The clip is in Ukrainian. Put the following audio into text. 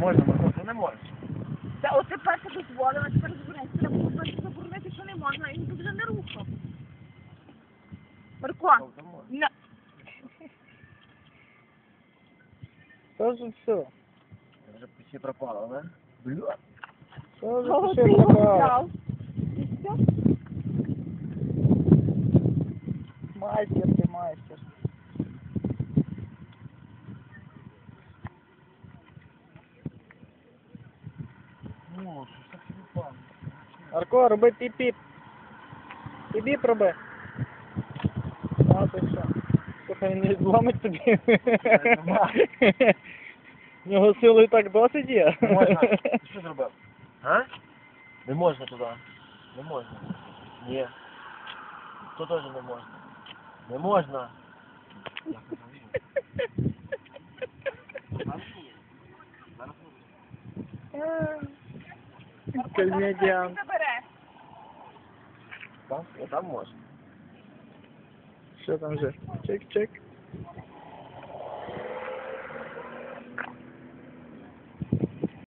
Можна, можна, це не можеш. Та оце перше дозволила, тепер заборонити. Треба було перше заборонити, що не можна, і він вже не рухав. Марко, Тобто можна. на... Тоже все. Вже всі пропало, да? Бля. Тоже Кого все його пропало. взяв? І все? Майстер ти майстер. Телефон? Арко, роби піп-піп. Піп-піп роби. А, ти що? Слухай, він не відломить тобі. В нього сили і так досить є. Не можна. Ти що зробив? А? Не можна туди. Не можна. Ні. То теж не можна. Не можна. Я розумію. Зараз ні. Зараз ні. Комедіан. Там? Там може. Що там же? Чик-чик.